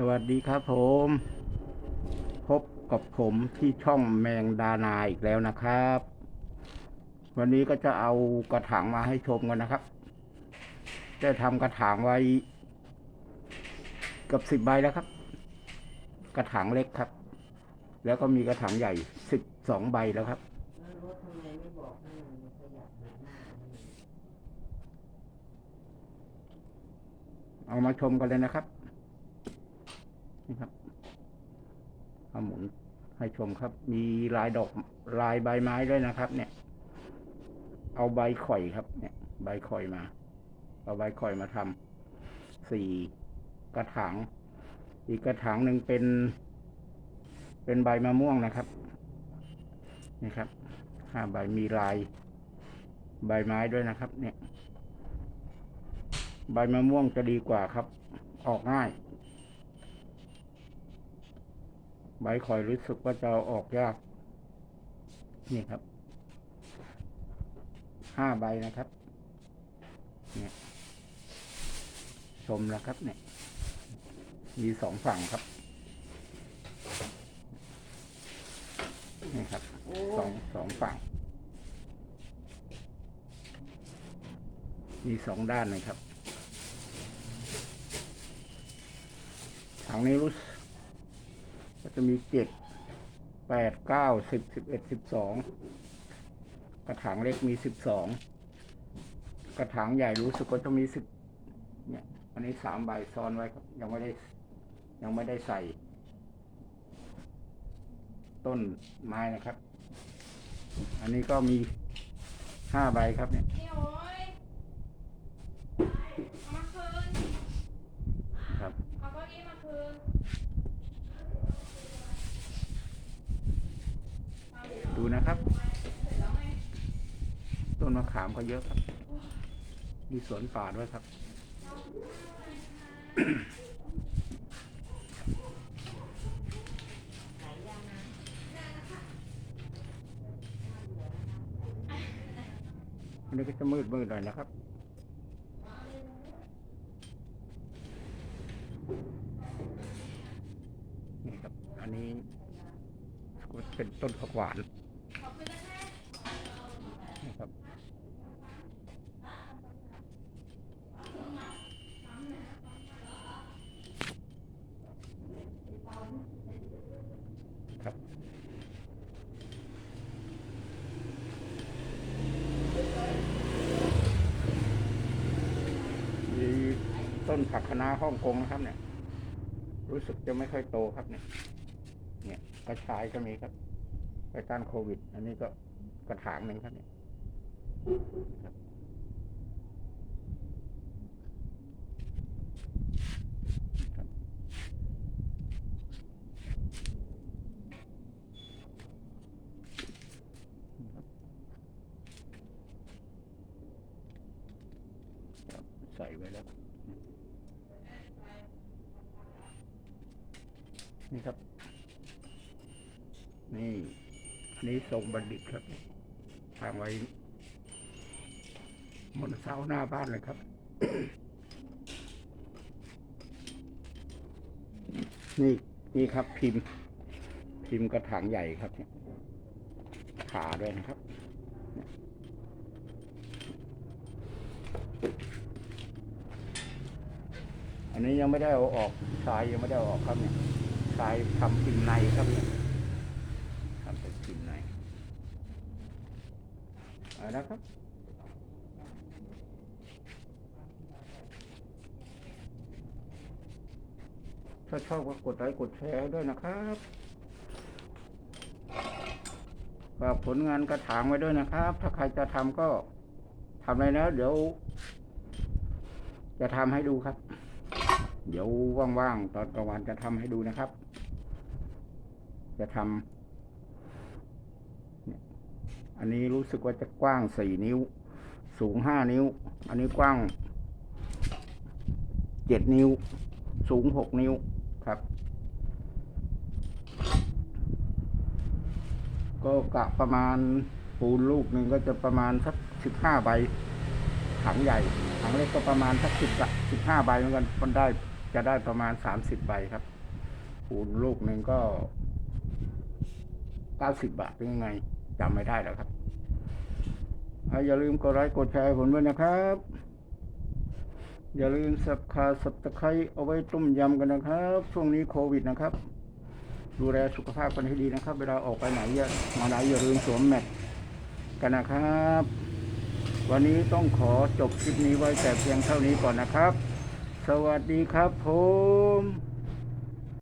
สวัสดีครับผม พบกับผมที่ช่องแมงดานาอีกแล้วนะครับ วันนี้ก็จะเอากระถางมาให้ชมกันนะครับ ได้ทำกระถางไว้กับสิบใบแล้วครับ กระถางเล็กครับ แล้วก็มีกระถางใหญ่สิบสองใบแล้วครับเอามาชมกันเลยนะครับ นี่ครับเอาหมุนให้ชมครับ มีลายดอกลายใบไม้ด้วยนะครับ เนี่ย เอาใบข่อยครับ เนี่ย ใบข่อยมา เอาใบข่อยมาทำสี่กระถางอีกกระถางหนึ่งเป็น เป็นใบมะม่วงนะครับนี่ครับห้าใบมีลาย ใบไม้ด้วยนะครับ เนี่ย ใบมะม่วงจะดีกว่าครับ ออกง่าย ใบข่อยรู้สึกว่าจะออกยาก นี่ครับ ห้าใบนะครับ เนี่ย ชมแล้วครับ เนี่ย มีสองฝั่งครับ นี่ครับอสองสองฝั่ง มีสองด้านเลยครับถังนี้รู้ส ก็จะมีเจ็ดแปดเก้าสิบสิบเอ็ดสิบสองกระถางเล็กมีสิบสองกระถางใหญ่รู้สึกว่าจะมีสิบเนี่ยอันนี้สามใบซ้อนไว้ครับยังไม่ได้ยังไม่ได้ใส่ ต้นไม้นะครับ อันนี้ก็มีห้าใบครับเนี่ย นี่โอ้ยเอามาคืน ครับ เอาเก้าอี้มาคืน ดูนะ ครับต้นมะขามก็เยอะครับ มีสวนป่าด้วยครับ อันนี้ก็จะมืดมืดหน่อยนะครับนี่ครับ อันนี้เป็นต้นผักหวาน ขอบคุณนะคะ นะครับ ครับ มี ต้นผักคะน้าฮ่องกงนะครับ เนี่ย รู้สึกจะไม่ค่อยโตครับเนี่ย เนี่ยกระชายก็มีครับไปต้านโควิด อันนี้ก็กระถางหนึ่งครับเนี่ยใส่ไว้แล้ว นี่ครับ นี่อันนี้ทรงบัณฑิตครับทางไว้บนเสาหน้าบ้านเลยครับ นี่นี่ครับพิมพ์ พิมพ์กระถางใหญ่ครับเนี่ยขาด้วยนะครับอันนี้ยังไม่ได้เอาออกทรายยังไม่ได้เอาออกครับเนี่ย ทรายทำพิมพ์ในครับเนี่ยทำเป็นพิมพ์ในเอานะครับถ้าชอบก็กดไลค์กดแชร์ด้วยนะครับฝากผลงานกระถางไว้ด้วยนะครับ ถ้าใครจะทำก็ทำเลยนะเดี๋ยว จะทำให้ดูครับ เดี๋ยวว่างๆตอนกลางวันจะทำให้ดูนะครับ จะทำอันนี้รู้สึกว่าจะกว้างสี่นิ้ว สูงห้านิ้ว อันนี้กว้างเจ็ดนิ้ว สูงหกนิ้วครับ ก็กะประมาณปูนลูกหนึ่งก็จะประมาณสักสิบห้าใบถังใหญ่ถังเล็กก็ประมาณสักสิบสิบห้าใบเหมือนกันมันได้ จะได้ประมาณสามสิบใบครับคูณลูกหนึ่งก็เก้าสิบบาทเป็นยังไงจำไม่ได้แล้วครับอย่าลืมกดไลค์กดแชร์ผมด้วยนะครับ อย่าลืมสับคาสับตะไคร้เอาไว้ต้มยำกันนะครับ ช่วงนี้โควิดนะครับ ดูแลสุขภาพกันให้ดีนะครับ เวลาออกไปไหนอย่ามาไหนอย่าลืมสวมแมสกันนะครับ วันนี้ต้องขอจบคลิปนี้ไว้แต่เพียงเท่านี้ก่อนนะครับ สวัสดีครับผม